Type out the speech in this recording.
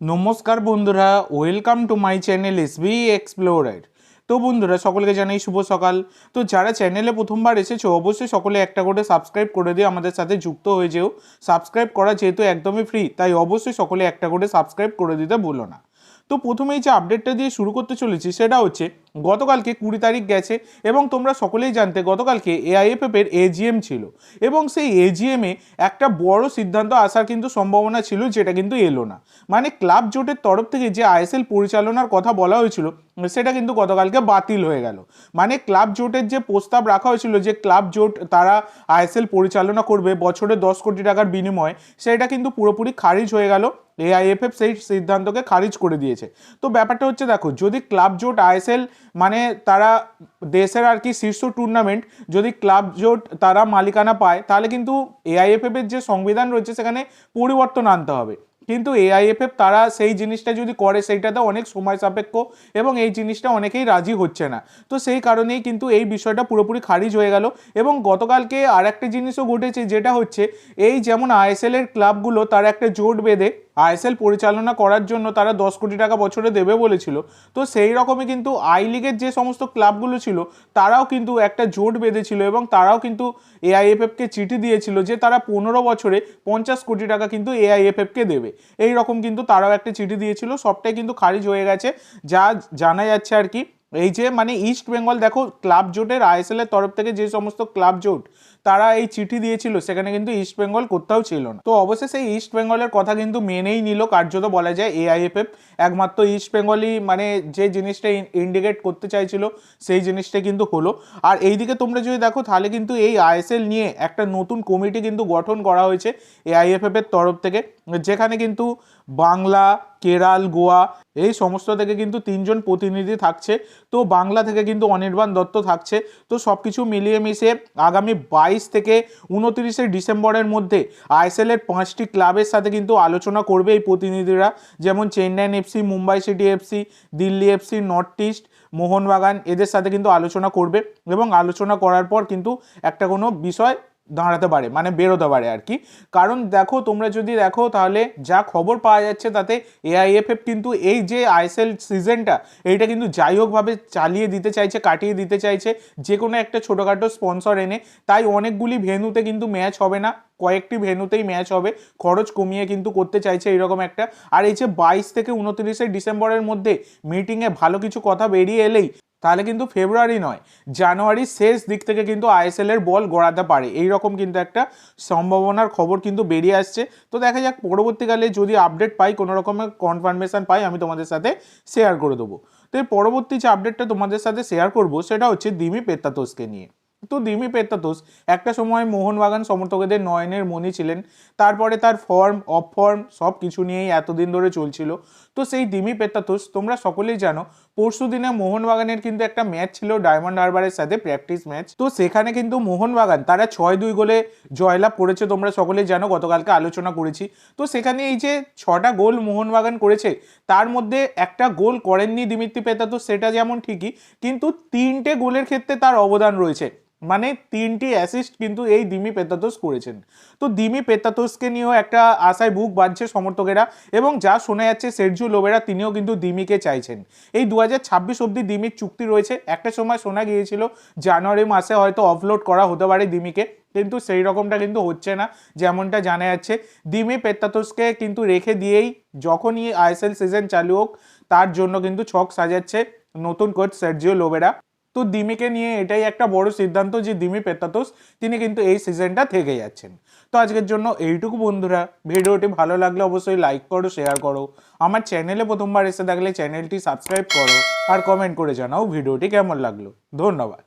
নমস্কার বন্ধুরা welcome to my channel S B explorer তো বন্ধুরা, সকলকে জানাই শুভ সকাল। তো যারা চ্যানেলে প্রথমবার এসেছ, অবশ্যই সকলে একটা করে সাবস্ক্রাইব করে দিয়ে আমাদের সাথে যুক্ত হয়ে যেও। সাবস্ক্রাইব করা যেহেতু একদমই ফ্রি তাই অবশ্যই সকলে একটা করে সাবস্ক্রাইব করে দিতে ভুলো না। তো প্রথমেই যে আপডেটটা দিয়ে শুরু করতে চলেছি, সেটা হচ্ছে গতকালকে কুড়ি তারিখ গেছে এবং তোমরা সকলেই জানতে গতকালকে এআইএফএফ এর এজিএম ছিল এবং সেই এজিএমে একটা বড় সিদ্ধান্ত আসার কিন্তু সম্ভাবনা ছিল যেটা কিন্তু এলো না। মানে ক্লাব জোটের তরফ থেকে যে আইএসএল পরিচালনার কথা বলা হয়েছিল, সেটা কিন্তু গতকালকে বাতিল হয়ে গেল। মানে ক্লাব জোটের যে প্রস্তাব রাখা হয়েছিল যে ক্লাব জোট তারা আইএসএল পরিচালনা করবে বছরে দশ কোটি টাকার বিনিময়ে, সেটা কিন্তু পুরোপুরি খারিজ হয়ে গেল। এআইএফএফ সেই সিদ্ধান্তকে খারিজ করে দিয়েছে। তো ব্যাপারটা হচ্ছে দেখো, যদি ক্লাব জোট আইএসএল মানে তারা দেশের আর কি শীর্ষ টুর্নামেন্ট যদি ক্লাব জোট তারা মালিকানা পায়, তাহলে কিন্তু এআইএফএফ এর যে সংবিধান রয়েছে সেখানে পরিবর্তন আনতে হবে। কিন্তু এআইএফএফ তারা সেই জিনিসটা যদি করে, সেইটাতে অনেক সময় সাপেক্ষ এবং এই জিনিসটা অনেকেই রাজি হচ্ছে না। তো সেই কারণেই কিন্তু এই বিষয়টা পুরোপুরি খারিজ হয়ে গেল এবং গতকালকে আর একটা জিনিসও ঘটেছে, যেটা হচ্ছে এই যেমন আইএসএল এর ক্লাবগুলো তারা একটা জোট বেঁধে আইএসএল পরিচালনা করার জন্য তারা দশ কোটি টাকা বছরে দেবে বলেছিল। তো সেই রকমই কিন্তু আই লিগের যে সমস্ত ক্লাবগুলো ছিল, তারাও কিন্তু একটা জোট বেঁধেছিল এবং তারাও কিন্তু এআইএফএফকে চিঠি দিয়েছিল যে তারা পনেরো বছরে পঞ্চাশ কোটি টাকা কিন্তু এআইএফএফকে দেবে। এই রকম কিন্তু তারাও একটা চিঠি দিয়েছিল, সবটাই কিন্তু খারিজ হয়ে গেছে। যা জানা যাচ্ছে আর কি এই যে মানে ইস্ট বেঙ্গল দেখো ক্লাব জোটের আইএসএল এর তরফ থেকে যে সমস্ত ক্লাব জোট, তারা এই চিঠি দিয়েছিল, সেখানে কিন্তু ইস্ট বেঙ্গল কোথাও ছিল না। তো সেই ইস্ট বেঙ্গলের কথা কিন্তু মেনেই নিল, কার্যত বলা যায় এআইএফএফ একমাত্র ইস্ট বেঙ্গলই মানে যে জিনিসটা ইন্ডিকেট করতে চাইছিল, সেই জিনিসটা কিন্তু হলো। আর এইদিকে তোমরা যদি দেখো, তাহলে কিন্তু এই আইএসএল নিয়ে একটা নতুন কমিটি কিন্তু গঠন করা হয়েছে এআইএফএফ এর তরফ থেকে, যেখানে কিন্তু বাংলা, কেরাল, গোয়া এই সমস্ত থেকে কিন্তু তিনজন প্রতিনিধি থাকছে। তো বাংলা থেকে কিন্তু অনির্বাণ দত্ত থাকছে। তো সব কিছু মিলিয়ে মিশে আগামী বাইশ থেকে উনত্রিশে ডিসেম্বরের মধ্যে আইএসএল এর পাঁচটি ক্লাবের সাথে কিন্তু আলোচনা করবে এই প্রতিনিধিরা। যেমন Chennaiyin FC Mumbai city FC Delhi FC north east, Mohun Bagan এদের সাথে কিন্তু আলোচনা করবে। এবং আলোচনা করার পর কিন্তু একটা কোনো বিষয় দাঁড়াতে পারে মানে বেরোতে পারে আর কি। কারণ দেখো, তোমরা যদি দেখো, তাহলে যা খবর পাওয়া যাচ্ছে তাতে এআইএফএফ কিন্তু এই যে আইএসএল সিজনটা এইটা কিন্তু যাই হোকভাবে চালিয়ে দিতে চাইছে, কাটিয়ে দিতে চাইছে, যে কোনো একটা ছোটোখাটো স্পন্সর এনে। তাই অনেকগুলি ভেন্যুতে কিন্তু ম্যাচ হবে না, কয়েকটি ভেন্যুতেই ম্যাচ হবে, খরচ কমিয়ে কিন্তু করতে চাইছে এরকম একটা। আর এই যে বাইশ থেকে উনত্রিশে ডিসেম্বরের মধ্যে মিটিংয়ে ভালো কিছু কথা বেরিয়ে এলেই তাহলে কিন্তু ফেব্রুয়ারি নয় জানুয়ারির শেষ দিক থেকে কিন্তু আইএসএল এর বল গড়াতে পারে। এই রকম কিন্তু একটা সম্ভাবনার খবর কিন্তু বেরিয়ে আসছে। তো দেখা যাক, পরবর্তীকালে যদি আপডেট পাই, কোনো রকমের কনফার্মেশন পাই, আমি তোমাদের সাথে শেয়ার করে দেবো। তো এর পরবর্তী যে আপডেটটা তোমাদের সাথে শেয়ার করব, সেটা হচ্ছে দিমি পেত্তাতোষকে নিয়ে। তো দিমি পেত্তাতোস একটা সময় মোহনবাগান সমর্থকদের নয়নের মনি ছিলেন, তারপরে তার ফর্ম অফ ফর্ম সব কিছু নিয়েই এতদিন ধরে চলছিল। তো সেই দিমি পেত্তাতোস তোমরা সকলেই জানো, পরশু দিনে মোহনবাগানের কিন্তু একটা ম্যাচ ছিল ডায়মন্ড হারবারের সাথে প্র্যাকটিস ম্যাচ তো সেখানে কিন্তু মোহনবাগান, তারা ছয় দুই গোলে জয়লাভ করেছে, তোমরা সকলেই জানো, গতকালকে আলোচনা করেছি। তো সেখানে এই যে ছটা গোল মোহনবাগান করেছে, তার মধ্যে একটা গোল করেননি দিমিত্রি পেতাতোস সেটা যেমন ঠিকই, কিন্তু তিনটে গোলের ক্ষেত্রে তার অবদান রয়েছে। মানে তিনটি অ্যাসিস্ট কিন্তু এই দিমি পেতাতোস করেছেন। তো দিমি পেতাতোসকে নিয়েও একটা আশায় বুক বাঁধছে সমর্থকেরা এবং যা শোনা যাচ্ছে সেরজু লোবেরা তিনিও কিন্তু দিমিকে চাইছেন। এই দু হাজার ছাব্বিশ অব্দি দিমির চুক্তি রয়েছে। একটা সময় শোনা গিয়েছিল জানুয়ারি মাসে হয়তো অফলোড করা হতে পারে দিমিকে, কিন্তু সেই রকমটা কিন্তু হচ্ছে না, যেমনটা জানা যাচ্ছে। দিমি পেত্তাতোসকে কিন্তু রেখে দিয়েই যখনই আইএসএল সিজন চালু হোক, তার জন্য কিন্তু ছক সাজাচ্ছে নতুন কোচ সার্জিও লোবেরা। তো দিমিকে নিয়ে এটাই একটা বড় সিদ্ধান্ত যে দিমি পেতাতোস তিনি কিন্তু এই সিজনটা থেকে যাচ্ছেন। তো আজকের জন্য এইটুকু বন্ধুরা। ভিডিওটি ভালো লাগলে অবশ্যই লাইক করো শেয়ার করো। আমার চ্যানেলে প্রথমবার এসে থাকলে চ্যানেলটি সাবস্ক্রাইব করো আর কমেন্ট করে জানাও ভিডিওটি কেমন লাগল। ধন্যবাদ।